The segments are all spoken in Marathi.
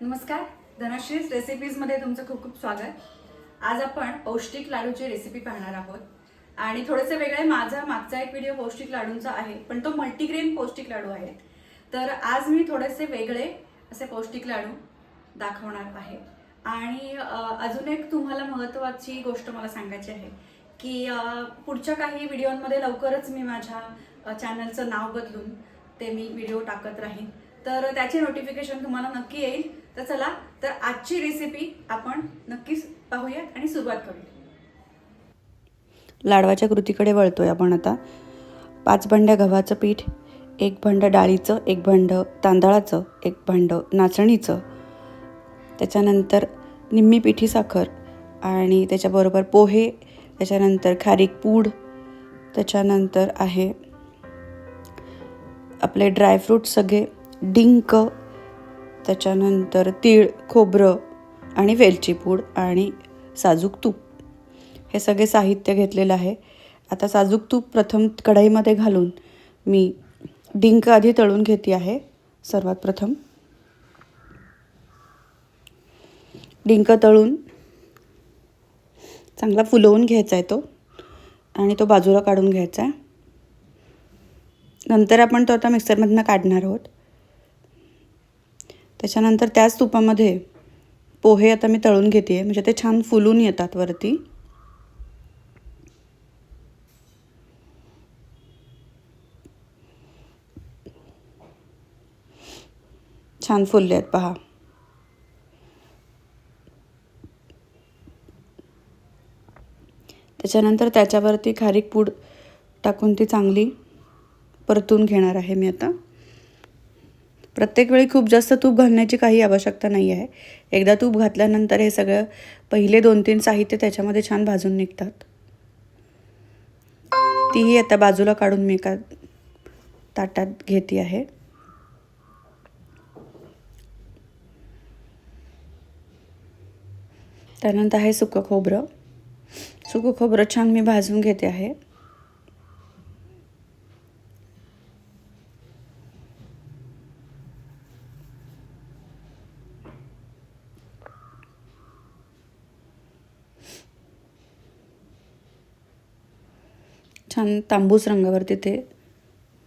नमस्कार धनाश्रीज रेसिपीजमध्ये तुमचं खूप खूप स्वागत. आज आपण पौष्टिक लाडूची रेसिपी पाहणार आहोत. आणि थोडेसे वेगळे माझा मागचा एक व्हिडिओ पौष्टिक लाडूंचा आहे पण तो मल्टीग्रेन पौष्टिक लाडू आहे. तर आज मी थोडेसे वेगळे असे पौष्टिक लाडू दाखवणार आहे. आणि अजून एक तुम्हाला महत्त्वाची गोष्ट मला सांगायची आहे की पुढच्या काही व्हिडिओमध्ये लवकरच मी माझ्या चॅनलचं नाव बदलून ते मी व्हिडिओ टाकत राहीन. तर त्याचे नोटिफिकेशन तुम्हाला नक्की येईल. तर चला तर आजची रेसिपी आपण नक्कीच पाहूयात आणि सुरुवात करूया लाडवाच्या कृतीकडे वळतोय आपण आता. पाच भांड्या गव्हाचं पीठ एक भांड डाळीचं एक भांड तांदळाचं एक भांड नाचणीचं. त्याच्यानंतर निम्मी पिठी साखर आणि त्याच्याबरोबर पोहे त्याच्यानंतर खारीक पूड त्याच्यानंतर आहे आपले ड्रायफ्रूट सगळे डिंक त्याच्यानंतर तीळ खोबरं आणि वेलची पूड आणि साजूक तूप. हे सगळे साहित्य घेतलेलं आहे. आता साजूक तूप प्रथम कढईमध्ये घालून मी डिंक आधी तळून घेते आहे. सर्वात प्रथम डिंक तळून चांगला फुलवून घ्यायचा आहे तो आणि तो बाजूला काढून घ्यायचा आहे. नंतर आपण तो आता मिक्सरमधनं काढणार आहोत. त्याच्यानंतर त्याच तुपामध्ये पोहे आता मी तळून घेते आहे म्हणजे ते छान फुलून येतात वरती. छान फुलले आहेत पहा. त्याच्यानंतर त्याच्यावरती खारीक पूड टाकून ती चांगली परतून घेणार आहे मी आता. प्रत्येक वेळी खूप जास्त तूप घालण्याची काही आवश्यकता नाही आहे. एकदा तूप घातल्यानंतर हे सगळं पहिले दोन तीन साहित्य त्याच्यामध्ये छान भाजून निघतात. तीही आता बाजूला काढून मी एका ताटात घेते आहे. त्यानंतर आहे सुकं खोबरं. सुकं खोबरं छान मी भाजून घेते आहे. छान तांबूस रंगावरती ते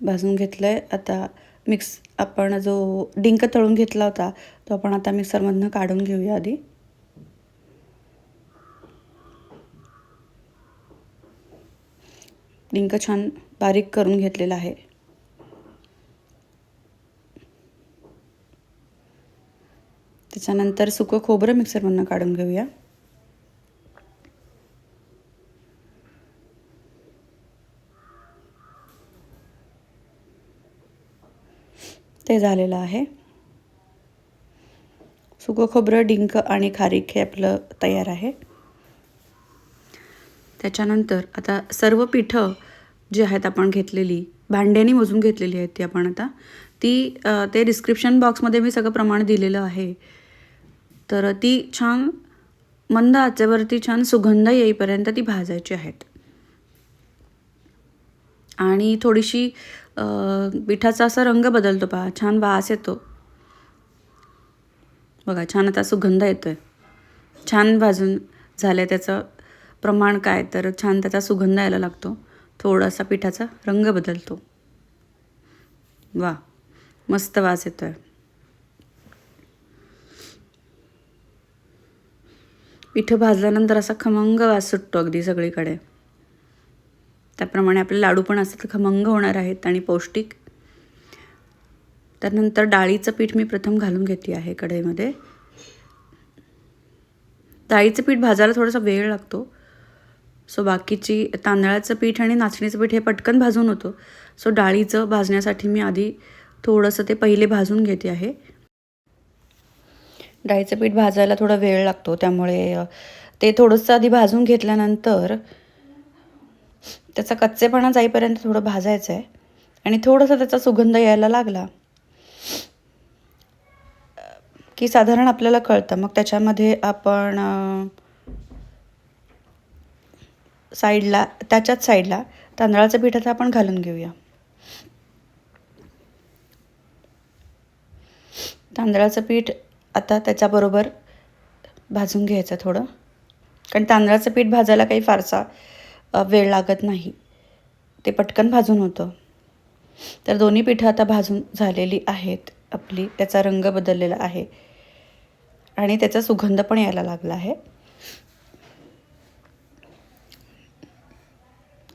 भाजून घेतलं आहे आता मिक्स आपण जो डिंक तळून घेतला होता तो आपण आता मिक्सरमधनं काढून घेऊया आधी. डिंक छान बारीक करून घेतलेला आहे. त्याच्यानंतर सुकं खोबरं मिक्सरमधनं काढून घेऊया. ते झालेलं आहे. सुकं खोबरं डिंक आणि खारीक हे आपलं तयार आहे. त्याच्यानंतर आता सर्व पिठं जी आहेत आपण घेतलेली भांड्यानी मोजून घेतलेली आहेत ती आपण आता. ती ते डिस्क्रिप्शन बॉक्समध्ये मी सगळं प्रमाण दिलेलं आहे. तर ती छान मंद आचेवरती छान सुगंध येईपर्यंत ती भाजायची आहेत. आणि थोडीशी पिठाचा असा रंग बदलतो पहा. छान वास येतो. बघा छान आता सुगंध येतो आहे छान भाजून झालं आहे त्याचं प्रमाण काय तर छान त्याचा सुगंध यायला लागतो. थोडासा पिठाचा रंग बदलतो. वा मस्त वास येतो आहे पिठं भाजल्यानंतर असा खमंग वास सुटतो अगदी सगळीकडे. त्याप्रमाणे आपले लाडू पण असतात खमंग होणार आहेत आणि पौष्टिक. त्यानंतर डाळीचं पीठ मी प्रथम घालून घेते आहे कढईमध्ये. डाळीचं पीठ भाजायला थोडासा वेळ लागतो. सो बाकीची तांदळाचं पीठ आणि नाचणीचं पीठ हे पटकन भाजून होतं. सो डाळीचं भाजण्यासाठी मी आधी थोडंसं ते पहिले भाजून घेते आहे. डाळीचं पीठ भाजायला थोडा वेळ लागतो त्यामुळे ते थोडंसं आधी भाजून घेतल्यानंतर त्याचा कच्चेपणा जाईपर्यंत थोडं भाजायचं आहे. आणि थोडंसं त्याचा सुगंध यायला लागला. की साधारण आपल्याला कळतं. मग त्याच्यामध्ये आपण साईडला त्याच्याच साईडला तांदळाचं पीठ आता आपण घालून घेऊया. तांदळाचं पीठ आता त्याच्याबरोबर भाजून घ्यायचं थोडं. कारण तांदळाचं पीठ भाजायला काही फारसा वेळ लागत नाही. ते पटकन भाजून होतं. तर दोन्ही पिठं आता भाजून झालेली आहेत. आपली त्याचा रंग बदललेला आहे. आणि त्याचा सुगंध पण यायला लागला आहे.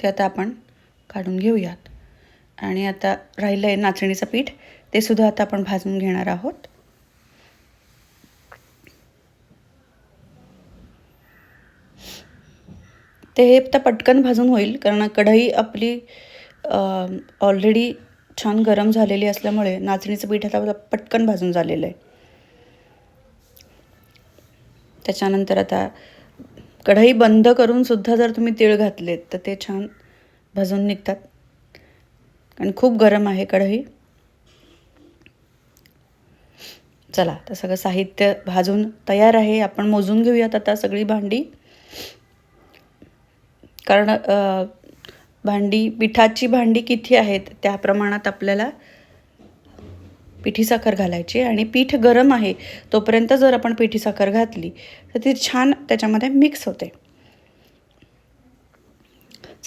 ते आता आपण काढून घेऊयात. आणि आता राहिलं आहे नाचणीचं पीठ. ते सुद्धा आता आपण भाजून घेणार आहोत. ते हे तर पटकन भाजून होईल कारण कढई आपली ऑलरेडी छान गरम झालेली असल्यामुळे नाचणीचं पीठ आता पटकन भाजून झालेलं आहे. त्याच्यानंतर आता कढई बंद करून सुद्धा जर तुम्ही तीळ घातलेत तर ते छान भाजून निघतात. कारण खूप गरम आहे कढई. चला तर सगळं साहित्य भाजून तयार आहे. आपण मोजून घेऊयात आता सगळी भांडी. कारण भांडी पिठाची भांडी किती आहेत त्या प्रमाणात आपल्याला पिठी साखर घालायची आणि पीठ गरम आहे तोपर्यंत जर आपण पिठी साखर घातली तर ती छान त्याच्यामध्ये मिक्स होते.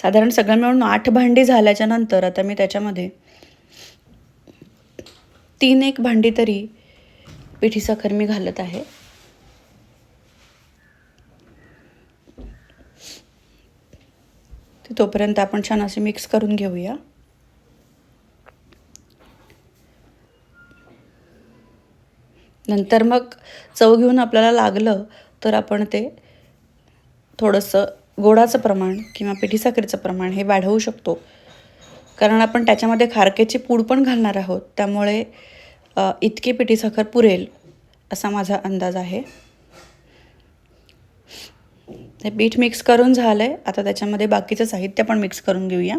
साधारण सगळं मिळून आठ भांडी झाल्याच्यानंतर आता मी त्याच्यामध्ये तीन एक भांडी तरी पिठी साखर मी घालत आहे. ते तोपर्यंत आपण छान असे मिक्स करून घेऊया. नंतर मग चव घेऊन आपल्याला लागलं तर आपण ते थोडंसं गोडाचं प्रमाण किंवा पिठी साखरेचं प्रमाण हे वाढवू शकतो. कारण आपण त्याच्यामध्ये खारकेची पूड पण घालणार आहोत. त्यामुळे इतकी पिठी साखर पुरेल असा माझा अंदाज आहे. हे पीठ मिक्स करून झालं आहे आता त्याच्यामध्ये बाकीचं साहित्य पण मिक्स करून घेऊया.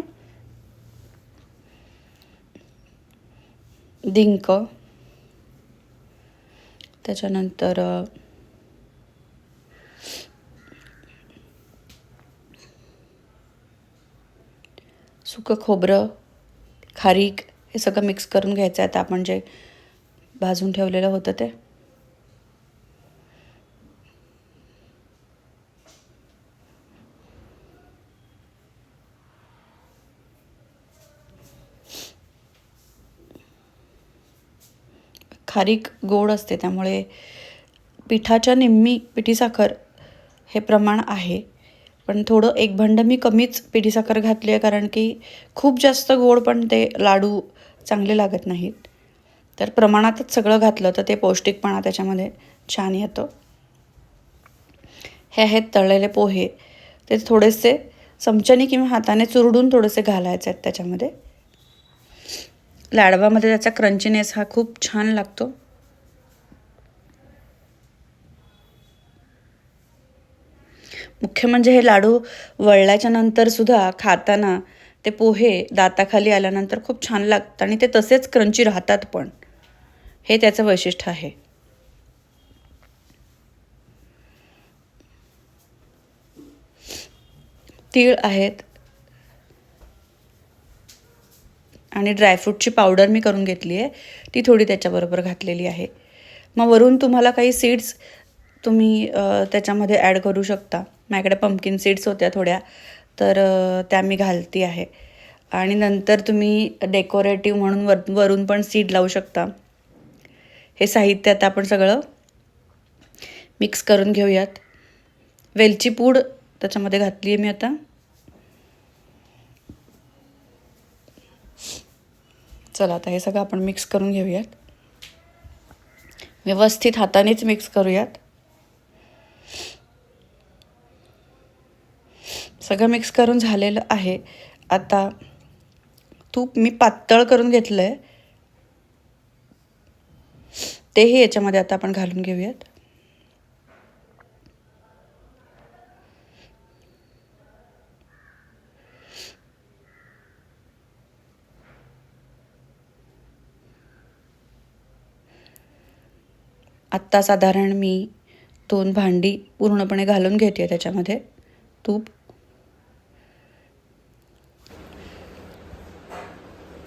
डिंक. त्याच्यानंतर सुकं खोबरं खारीक हे सगळं मिक्स करून घ्यायचं आहे. आता आपण जे भाजून ठेवलेलं होतं ते. खारीक गोड असते त्यामुळे पिठाच्या निम्मी पिठीसाखर हे प्रमाण आहे. पण थोडं एक भंड मी कमीच पिठीसाखर घातली आहे कारण की खूप जास्त गोड पण ते लाडू चांगले लागत नाहीत. तर प्रमाणातच सगळं घातलं तर ते पौष्टिकपणा त्याच्यामध्ये छान येतो. हे आहेत तळलेले पोहे. ते थोडेसे चमच्याने किंवा हाताने चुरडून थोडेसे घालायचे आहेत त्याच्यामध्ये. लाडवामध्ये त्याचा क्रंचीनेस हा खूप छान लागतो. मुख्य म्हणजे हे लाडू वळल्याच्या नंतरसुद्धा खाताना ते पोहे दाताखाली आल्यानंतर खूप छान लागतात आणि ते तसेच क्रंची राहतात पण. हे त्याचं वैशिष्ट्य आहे. तीळ आहेत. आणि ड्रायफ्रूटची पावडर मी करून घेतली आहे. ती थोडी त्याच्याबरोबर घातलेली आहे. मग वरून तुम्हाला काही सीड्स तुम्ही त्याच्यामध्ये ॲड करू शकता. माझ्याकडे पम्पकिन सीड्स होत्या थोड्या तर त्या मी घालती आहे. आणि नंतर तुम्ही डेकोरेटिव्ह म्हणून वर वरून पण सीड लावू शकता. हे साहित्य आता आपण सगळं मिक्स करून घेऊयात. वेलची पूड त्याच्यामध्ये घातली आहे मी आता. चला आता हे सगळं आपण मिक्स करून घेऊयात. व्यवस्थित हातानेच मिक्स करूयात. सगळं मिक्स करून झालेलं आहे. आता तूप मी पातळ करून घेतलं आहे तेही याच्यामध्ये आता आपण घालून घेऊयात. आत्ता साधारण मी दोन भांडी पूर्णपणे घालून घेते त्याच्यामध्ये. तूप.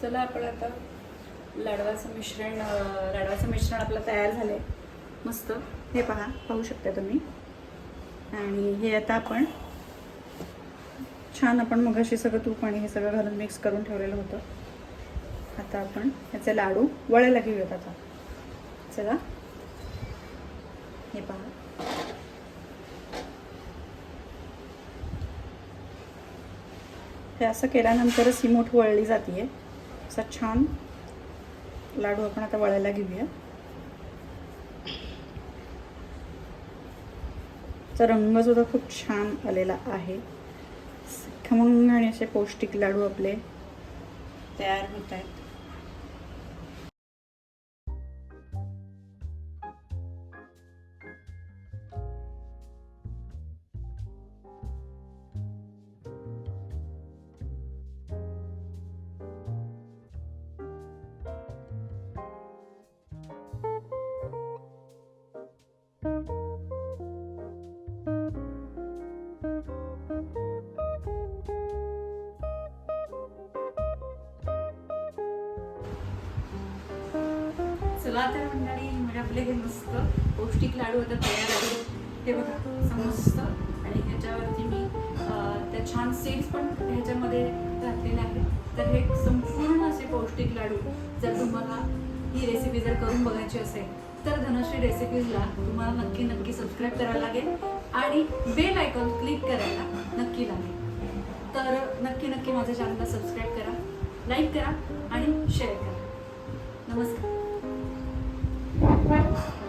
चला आपण आता लाडवाचं मिश्रण लाडवाचं मिश्रण आपलं तयार झालं आहे मस्त. हे पहा पाहू शकता तुम्ही. आणि हे आता आपण छान आपण मग अशी सगळं तूप आणि हे सगळं घालून मिक्स करून ठेवलेलं होतं. आता आपण याचे लाडू वळायला घेऊयात आता. चला. हे पहा. हे असं केल्यानंतरच ही मूठ वळली जाते असा छान लाडू आपण आता वळायला घेऊया. चा रंग सुद्धा खूप छान आलेला आहे. खमंग आणि असे पौष्टिक लाडू आपले तयार होत आहेत. चला तर मंडळी म्हणजे आपले हे मस्त पौष्टिक लाडू आता तयार आहेत. ते बघा मस्त आणि ह्याच्यावरती मी त्या छान सीड्स पण ह्याच्यामध्ये घातलेले आहेत. तर हे संपूर्ण असे पौष्टिक लाडू जर तुम्हाला ही रेसिपी जर करून बघायची असेल तर धनश्री रेसिपीजला तुम्हाला नक्की नक्की सबस्क्राईब करायला लागेल. आणि बेल आयकॉन क्लिक करायला नक्की लागेल. तर नक्की नक्की माझ्या चॅनलला सबस्क्राईब करा लाईक करा आणि शेअर करा. नमस्कार. Bye.